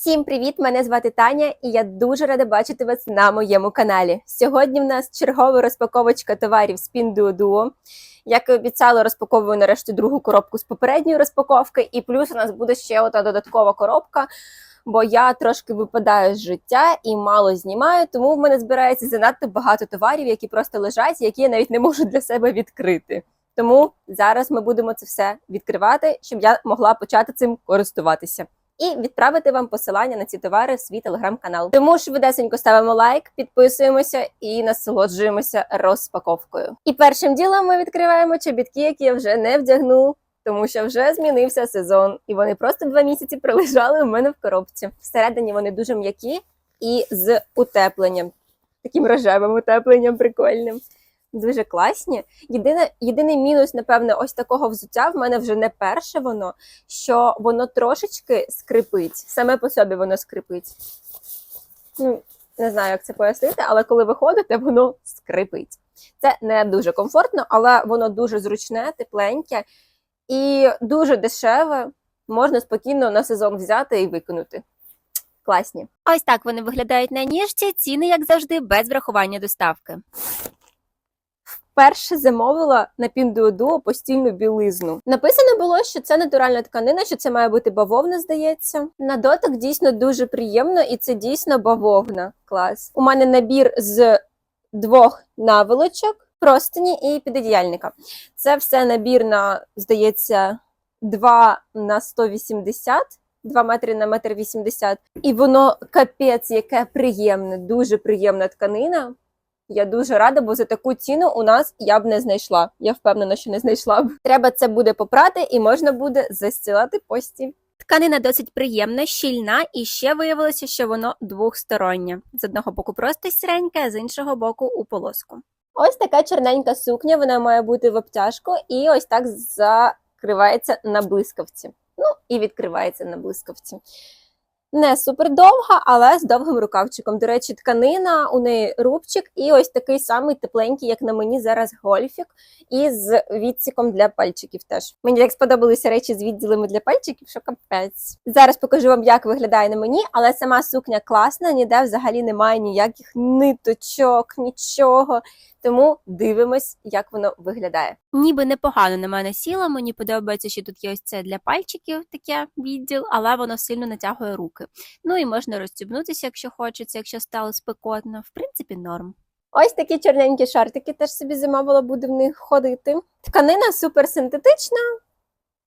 Всім привіт! Мене звати Таня, і я дуже рада бачити вас на моєму каналі. Сьогодні в нас чергова розпаковочка товарів з Pinduoduo. Як і обіцяла, розпаковую нарешті другу коробку з попередньої розпаковки, і плюс у нас буде ще ота додаткова коробка. Бо я трошки випадаю з життя і мало знімаю, тому в мене збирається занадто багато товарів, які просто лежать, які я навіть не можу для себе відкрити. Тому зараз ми будемо це все відкривати, щоб я могла почати цим користуватися і відправити вам посилання на ці товари в свій телеграм-канал. Тому швидесенько ставимо лайк, підписуємося і насолоджуємося розпаковкою. І першим ділом ми відкриваємо чобітки, які я вже не вдягну. Тому що вже змінився сезон, і вони просто два місяці пролежали у мене в коробці. Всередині вони дуже м'які і з утепленням, таким рожевим утепленням прикольним. Дуже класні. Єдине, єдиний мінус, напевне, ось такого взуття в мене вже не перше воно, що воно трошечки скрипить. Саме по собі воно скрипить. Ну, не знаю, як це пояснити, але коли ви ходите, воно скрипить. Це не дуже комфортно, але воно дуже зручне, тепленьке і дуже дешеве. Можна спокійно на сезон взяти і викинути. Класні. Ось так вони виглядають на ніжці. Ціни, як завжди, без врахування доставки. Вперше замовила на Pinduoduo постільну білизну. Написано було, що це натуральна тканина, що це має бути бавовна, здається. На дотик дійсно дуже приємно, і це дійсно бавовна. Клас. У мене набір з двох наволочок, простині і підодіяльника. Це все набір на, здається, 2 на 180. 2 метри на метр 80. І воно капець, яке приємне, дуже приємна тканина. Я дуже рада, бо за таку ціну у нас я б не знайшла. Я впевнена, що не знайшла б. Треба це буде попрати, і можна буде застілати постіль. Тканина досить приємна, щільна, і ще виявилося, що воно двохстороннє. З одного боку просто сіреньке, а з іншого боку у полоску. Ось така чорненька сукня, вона має бути в обтяжку, і ось так закривається на блискавці. Ну і відкривається на блискавці. Не супер довга, але з довгим рукавчиком. До речі, тканина, у неї рубчик, і ось такий самий тепленький, як на мені зараз гольфік, і з відсіком для пальчиків теж. Мені так сподобалися речі з відділами для пальчиків, що капець. Зараз покажу вам, як виглядає на мені, але сама сукня класна, ніде взагалі немає ніяких ниточок, нічого. Тому дивимось, як воно виглядає. Ніби непогано на мене сіло. Мені подобається, що тут є ось це для пальчиків таке відділ, але воно сильно натягує руки. Ну і можна розстібнутися, якщо хочеться, якщо стало спекотно. В принципі, норм. Ось такі чорненькі шортики теж собі замовила, буду в них ходити. Тканина супер синтетична.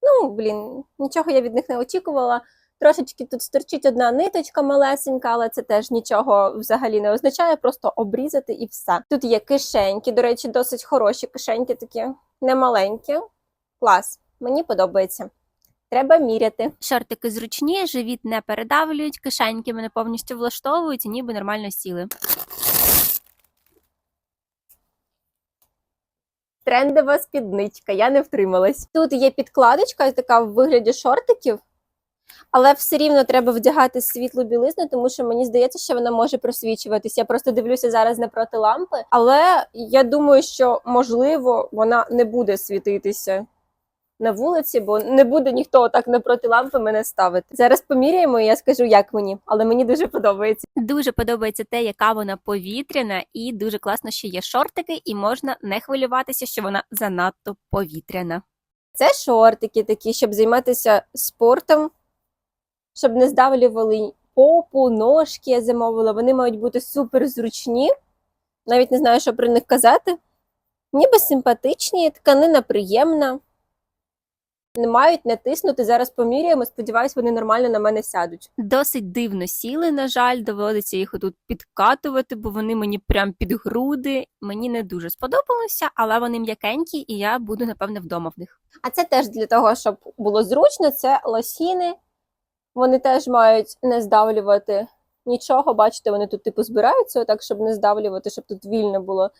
Ну, блін, нічого я від них не очікувала. Трошечки тут стерчить одна ниточка малесенька, але це теж нічого взагалі не означає, просто обрізати і все. Тут є кишеньки, до речі, досить хороші кишеньки такі, немаленькі. Клас, мені подобається. Треба міряти. Шортики зручні, живіт не передавлюють, кишеньки мене повністю влаштовують і ніби нормально сіли. Трендова спідничка, я не втрималась. Тут є підкладочка, така в вигляді шортиків. Але все рівно треба вдягати світлу білизну, тому що мені здається, що вона може просвічуватися. Я просто дивлюся зараз напроти лампи, але я думаю, що можливо вона не буде світитися на вулиці, бо не буде ніхто так напроти лампи мене ставити. Зараз поміряємо, і я скажу, як мені, але мені дуже подобається. Дуже подобається те, яка вона повітряна, і дуже класно, що є шортики, і можна не хвилюватися, що вона занадто повітряна. Це шортики такі, щоб займатися спортом щоб не здавлювали попу, ножки я замовила. Вони мають бути супер зручні. Навіть не знаю, що про них казати. Ніби симпатичні, тканина приємна. Не мають не тиснути. Зараз поміряємо. Сподіваюсь, вони нормально на мене сядуть. Досить дивно сіли, на жаль, доводиться їх отут підкатувати, бо вони мені прям під груди. Мені не дуже сподобалося, але вони м'якенькі, і я буду, напевне, вдома в них. А це теж для того, щоб було зручно, це лосіни. Вони теж мають не здавлювати нічого. Бачите, вони тут типу збираються, так, щоб не здавлювати, щоб тут вільно було.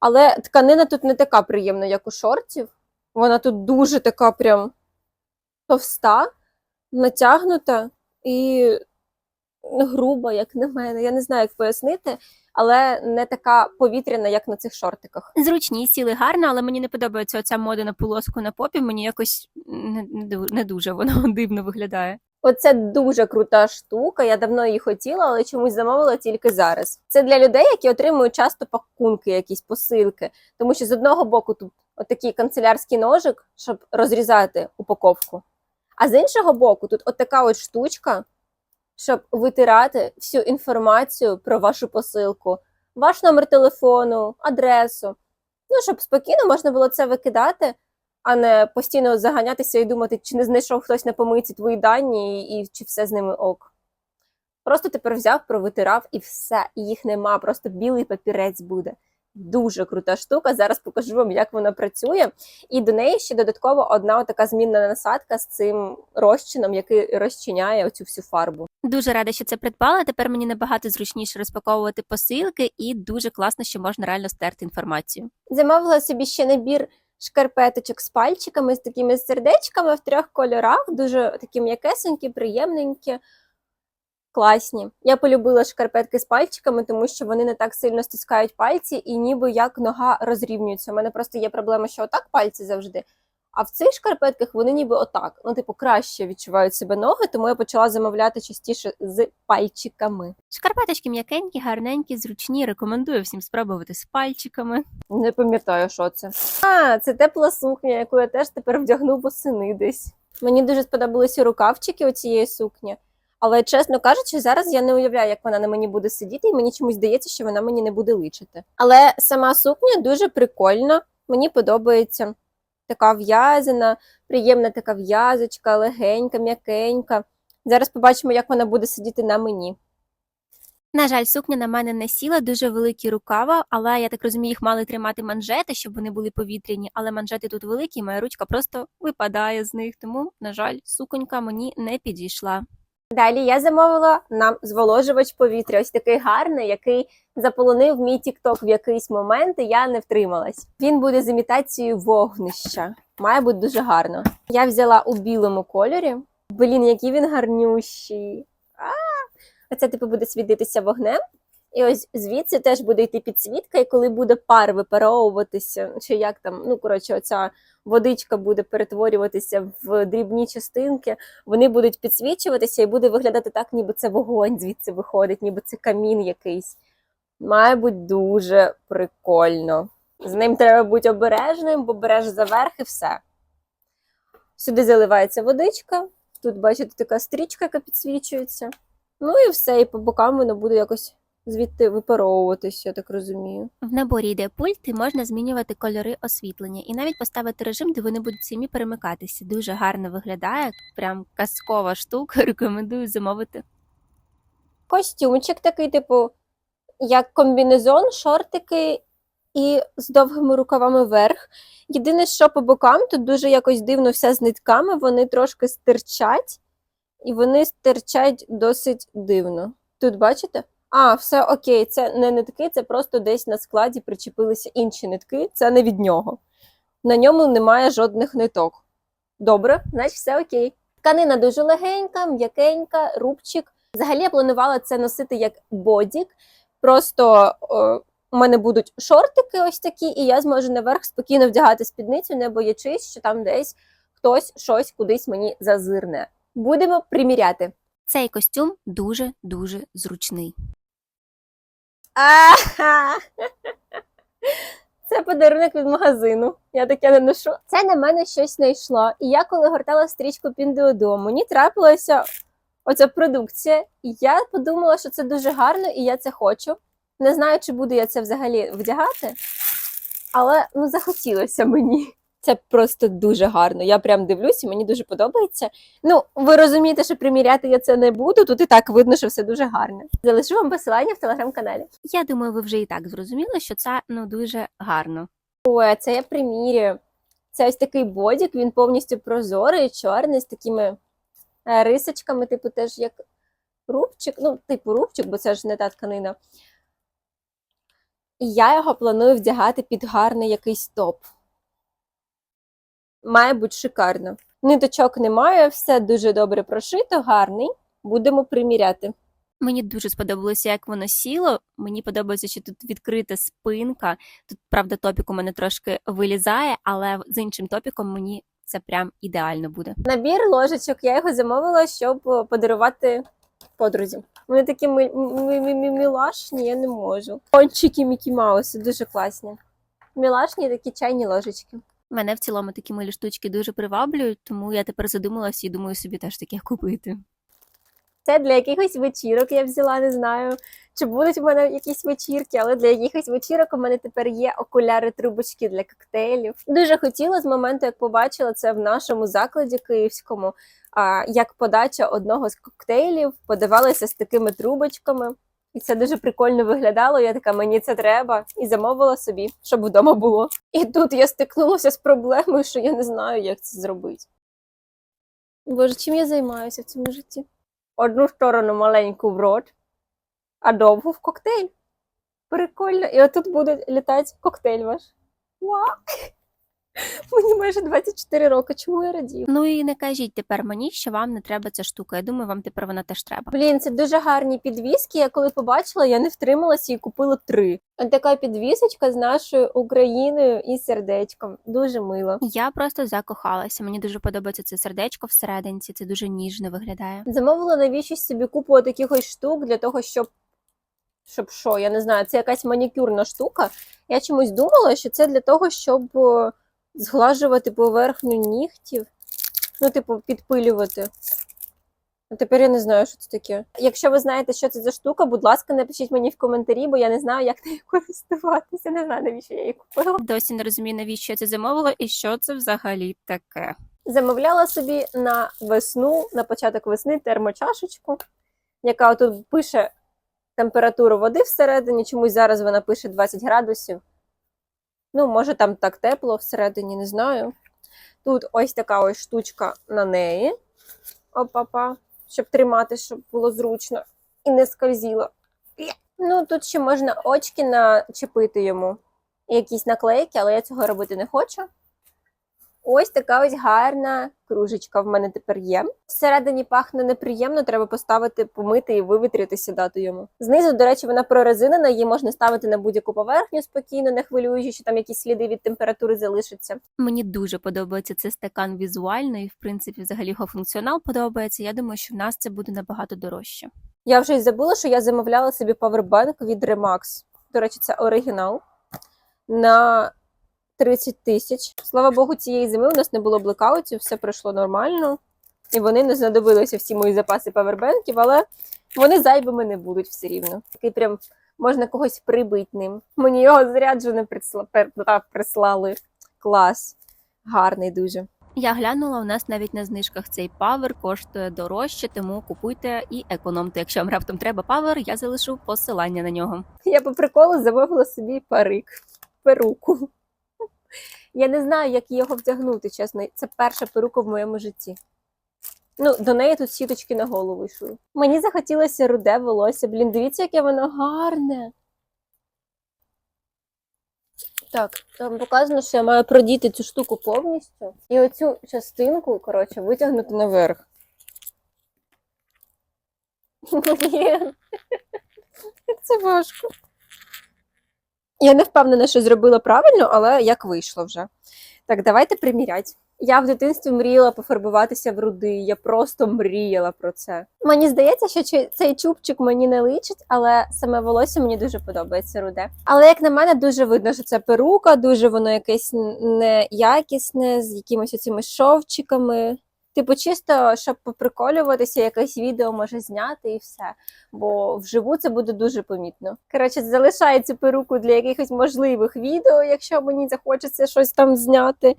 Але тканина тут не така приємна, як у шортів. Вона тут дуже така прям товста, натягнута і груба, як на мене. Я не знаю, як пояснити, але не така повітряна, як на цих шортиках. Зручні, сіли гарно, але мені не подобається оця мода на полоску на попі. Мені якось не, не, дуже воно дивно виглядає. Оце дуже крута штука. Я давно її хотіла, але чомусь замовила тільки зараз. Це для людей, які отримують часто пакунки, якісь посилки. Тому що з одного боку тут отакий канцелярський ножик, щоб розрізати упаковку. А з іншого боку, тут отака от штучка, щоб витирати всю інформацію про вашу посилку, ваш номер телефону, адресу. Ну, щоб спокійно можна було це викидати, а не постійно заганятися і думати, чи не знайшов хтось на помийці твої дані, і, чи все з ними ок. Просто тепер взяв, провитирав і все, і їх нема, просто білий папірець буде. Дуже крута штука. Зараз покажу вам, як вона працює. І до неї ще додатково одна така змінна насадка з цим розчином, який розчиняє оцю всю фарбу. Дуже рада, що це придбала. Тепер мені набагато зручніше розпаковувати посилки, і дуже класно, що можна реально стерти інформацію. Замовила собі ще набір шкарпеточок з пальчиками, з такими сердечками в трьох кольорах, дуже такі м'якесенькі, приємненькі, класні. Я полюбила шкарпетки з пальчиками, тому що вони не так сильно стискають пальці і ніби як нога розрівнюється. У мене просто є проблема, що отак пальці завжди. А в цих шкарпетках вони ніби отак. Ну, типу, краще відчувають себе ноги, тому я почала замовляти частіше з пальчиками. Шкарпеточки м'якенькі, гарненькі, зручні. Рекомендую всім спробувати з пальчиками. Не пам'ятаю, що це. А, це тепла сукня, яку я теж тепер вдягну восени десь. Мені дуже сподобалися рукавчики у цієї сукні. Але, чесно кажучи, зараз я не уявляю, як вона на мені буде сидіти, і мені чомусь здається, що вона мені не буде личити. Але сама сукня дуже прикольна, мені подобається. Така в'язана, приємна така в'язочка, легенька, м'якенька. Зараз побачимо, як вона буде сидіти на мені. На жаль, сукня на мене не сіла, дуже великі рукава, але я так розумію, їх мали тримати манжети, щоб вони були повітряні. Але манжети тут великі, моя ручка просто випадає з них. Тому, на жаль, суконька мені не підійшла. Далі я замовила нам зволожувач повітря, ось такий гарний, який заполонив мій тікток в якийсь момент, і я не втрималась. Він буде з імітацією вогнища. Має бути дуже гарно. Я взяла у білому кольорі. Блін, який він гарнющий. А! Оце типу буде світитися вогнем. І ось звідси теж буде йти підсвітка, і коли буде пар випаровуватися, чи як там, ну коротше, оця водичка буде перетворюватися в дрібні частинки, вони будуть підсвічуватися і буде виглядати так, ніби це вогонь звідси виходить, ніби це камін якийсь. Має бути дуже прикольно. З ним треба бути обережним, бо береш заверх і все. Сюди заливається водичка. Тут, бачите, така стрічка, яка підсвічується. Ну і все, і по бокам воно буде якось звідти випаровуватися, я так розумію. В наборі йде пульт, і можна змінювати кольори освітлення і навіть поставити режим, де вони будуть самі перемикатися. Дуже гарно виглядає, прям казкова штука. Рекомендую замовити. Костюмчик такий, типу, як комбінезон, шортики і з довгими рукавами вверх. Єдине, що по бокам тут дуже якось дивно все з нитками, вони трошки стирчать, і вони стирчать досить дивно. Тут бачите? А, все окей, це не нитки, це просто десь на складі причепилися інші нитки, це не від нього. На ньому немає жодних ниток. Добре, значить все окей. Тканина дуже легенька, м'якенька, рубчик. Взагалі я планувала це носити як бодік. Просто о, у мене будуть шортики ось такі, і я зможу наверх спокійно вдягати спідницю, не боячись, що там десь хтось щось кудись мені зазирне. Будемо приміряти. Цей костюм дуже дуже зручний. Аха! Це подарунок від магазину. Я таке не ношу. Це на мене щось знайшло. І я, коли гортала стрічку Піндеодо, мені трапилася оця продукція. І я подумала, що це дуже гарно, і я це хочу. Не знаю, чи буду я це взагалі вдягати, але ну захотілося мені. Це просто дуже гарно. Я прям дивлюсь, і мені дуже подобається. Ну, ви розумієте, що приміряти я це не буду. Тут і так видно, що все дуже гарно. Залишу вам посилання в телеграм-каналі. Я думаю, ви вже і так зрозуміли, що це ну дуже гарно. Ой, це я примірюю. Це ось такий бодік, він повністю прозорий, чорний, з такими е, рисочками, типу, теж як рубчик. Ну, типу рубчик, бо це ж не та тканина. І я його планую вдягати під гарний якийсь топ. Має бути шикарно. Ниточок немає, все дуже добре прошито, гарний. Будемо приміряти. Мені дуже сподобалося, як воно сіло. Мені подобається, що тут відкрита спинка. Тут, правда, топік у мене трошки вилізає, але з іншим топіком мені це прям ідеально буде. Набір ложечок я його замовила, щоб е, подарувати подрузі. Вони такі мілашні, я не можу. Пончики Мікі Мауси дуже класні. Мілашні такі чайні ложечки. Мене в цілому такі милі штучки дуже приваблюють, тому я тепер задумалась і думаю собі теж таке купити. Це для якихось вечірок я взяла, не знаю, чи будуть в мене якісь вечірки, але для якихось вечірок у мене тепер є окуляри-трубочки для коктейлів. Дуже хотіла з моменту, як побачила це в нашому закладі київському, як подача одного з коктейлів подавалася з такими трубочками. І це дуже прикольно виглядало. Я така, мені це треба, і замовила собі, щоб вдома було. І тут я стикнулася з проблемою, що я не знаю, як це зробити. Боже, чим я займаюся в цьому житті? одну сторону маленьку в рот, а довгу в коктейль. Прикольно. І отут буде літати коктейль ваш. Вау! Мені майже 24 роки, чому я радію? Ну і не кажіть тепер мені, що вам не треба ця штука. Я думаю, вам тепер вона теж треба. Блін, це дуже гарні підвіски. Я коли побачила, я не втрималася і купила три. Ось така підвісочка з нашою Україною і сердечком. Дуже мило. Я просто закохалася. Мені дуже подобається це сердечко всерединці, це дуже ніжно виглядає. Замовила навіщо собі купу таких ось штук для того, щоб. Щоб що, я не знаю, це якась манікюрна штука. Я чомусь думала, що це для того, щоб е, зглажувати поверхню нігтів. Ну, типу, підпилювати. А тепер я не знаю, що це таке. Якщо ви знаєте, що це за штука, будь ласка, напишіть мені в коментарі, бо я не знаю, як нею користуватися. Не знаю, навіщо я її купила. Досі не розумію, навіщо я це замовила і що це взагалі таке. Замовляла собі на весну, на початок весни термочашечку, яка тут пише температуру води всередині. Чомусь зараз вона пише 20 градусів. Ну, може, там так тепло всередині, не знаю. Тут ось така ось штучка на неї. Опа-па, щоб тримати, щоб було зручно і не скользіло. Ну, тут ще можна очки начепити йому. Якісь наклейки, але я цього робити не хочу. Ось така ось гарна кружечка в мене тепер є. Всередині пахне неприємно, треба поставити, помити і вивітритися дати йому. Знизу, до речі, вона прорезинена, її можна ставити на будь-яку поверхню спокійно, не хвилюючи, що там якісь сліди від температури залишаться. Мені дуже подобається цей стакан візуально, і в принципі, взагалі його функціонал подобається. Я думаю, що в нас це буде набагато дорожче. Я вже й забула, що я замовляла собі павербанк від Remax. До речі, це оригінал на 30 тисяч. Слава Богу, цієї зими у нас не було блекаутів, все пройшло нормально. І вони не знадобилися всі мої запаси павербенків, але вони зайвими не будуть все рівно. Такий прям можна когось прибити ним. Мені його заряджене присла- прислали. Клас. Гарний дуже. Я глянула, у нас навіть на знижках цей павер коштує дорожче, тому купуйте і економте. Якщо вам раптом треба павер, я залишу посилання на нього. Я по приколу замовила собі парик, перуку. Я не знаю, як його вдягнути, чесно. Це перша перука в моєму житті. Ну, до неї тут сіточки на голову йшли. Мені захотілося руде волосся. Блін, дивіться, яке воно гарне. Так, там показано, що я маю продіти цю штуку повністю. І оцю частинку, коротше, витягнути наверх. Блін. Це важко. Я не впевнена, що зробила правильно, але як вийшло вже. Так, давайте приміряти. Я в дитинстві мріяла пофарбуватися в руди. Я просто мріяла про це. Мені здається, що цей чубчик мені не личить, але саме волосся мені дуже подобається руде. Але як на мене, дуже видно, що це перука, дуже воно якесь неякісне, з якимись оцими шовчиками. Типу, чисто, щоб поприколюватися, якесь відео може зняти і все. Бо вживу це буде дуже помітно. Коротше, залишаю цю перуку для якихось можливих відео, якщо мені захочеться щось там зняти,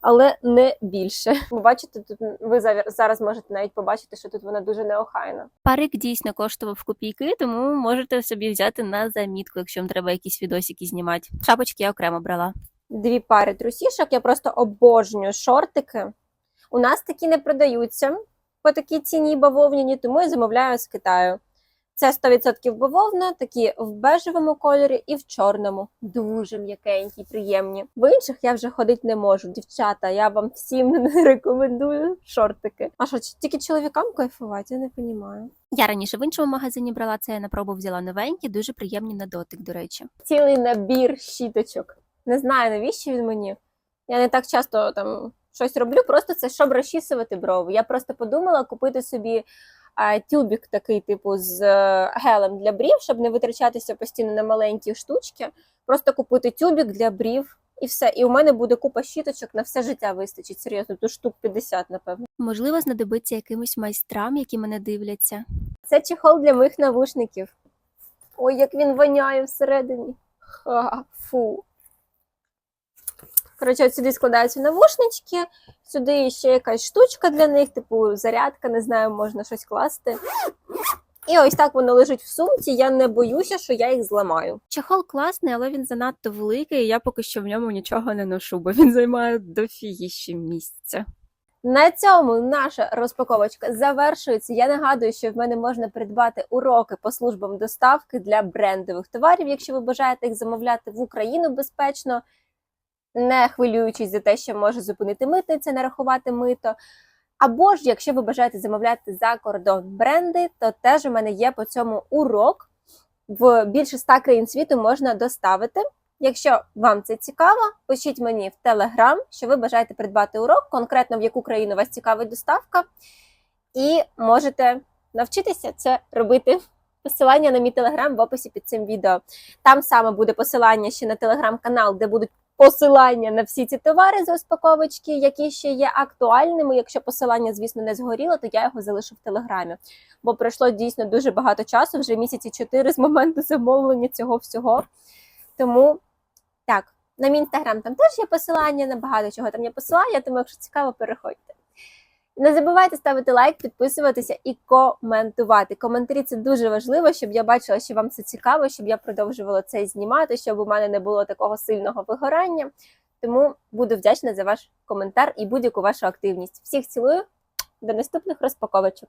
але не більше. Ви бачите, тут ви зараз можете навіть побачити, що тут вона дуже неохайна. Парик дійсно коштував копійки, тому можете собі взяти на замітку, якщо вам треба якісь відосики знімати. Шапочки я окремо брала. Дві пари трусішок. Я просто обожнюю шортики. У нас такі не продаються по такій ціні бавовняні, тому я замовляю з Китаю. Це 100% бавовна, такі в бежевому кольорі і в чорному. Дуже м'якенькі, приємні. В інших я вже ходити не можу. Дівчата, я вам всім не рекомендую шортики. А що, тільки чоловікам кайфувати? Я не розумію. Я раніше в іншому магазині брала це, я на пробу взяла новенькі, дуже приємні на дотик, до речі. Цілий набір щіточок. Не знаю, навіщо він мені. Я не так часто там щось роблю, просто це щоб розчісувати брови. Я просто подумала купити собі а, тюбік такий, типу, з е, гелем для брів, щоб не витрачатися постійно на маленькі штучки. Просто купити тюбік для брів і все. І у мене буде купа щіточок на все життя вистачить. Серйозно, тут штук 50, напевно. Можливо, знадобиться якимось майстрам, які мене дивляться. Це чехол для моїх навушників. Ой, як він воняє всередині. Ха, фу. Коротше, от сюди складаються навушнички, сюди ще якась штучка для них, типу зарядка, не знаю, можна щось класти. І ось так воно лежить в сумці. Я не боюся, що я їх зламаю. Чехол класний, але він занадто великий, і я поки що в ньому нічого не ношу, бо він займає дофігіще місця. На цьому наша розпаковочка завершується. Я нагадую, що в мене можна придбати уроки по службам доставки для брендових товарів, якщо ви бажаєте їх замовляти в Україну безпечно, не хвилюючись за те, що може зупинити митниця, нарахувати мито. Або ж, якщо ви бажаєте замовляти за кордон бренди, то теж у мене є по цьому урок. В більше 100 країн світу можна доставити. Якщо вам це цікаво, пишіть мені в Телеграм, що ви бажаєте придбати урок, конкретно в яку країну вас цікавить доставка, і можете навчитися це робити. Посилання на мій телеграм в описі під цим відео. Там саме буде посилання ще на телеграм-канал, де будуть посилання на всі ці товари з розпаковочки, які ще є актуальними. Якщо посилання, звісно, не згоріло, то я його залишу в телеграмі. Бо пройшло дійсно дуже багато часу, вже місяці чотири з моменту замовлення цього всього. Тому так, на мій інстаграм там теж є посилання, на багато чого там є посилання, тому якщо цікаво, переходьте. Не забувайте ставити лайк, підписуватися і коментувати. Коментарі це дуже важливо, щоб я бачила, що вам це цікаво, щоб я продовжувала це знімати, щоб у мене не було такого сильного вигорання. Тому буду вдячна за ваш коментар і будь-яку вашу активність. Всіх цілую, до наступних розпаковочок.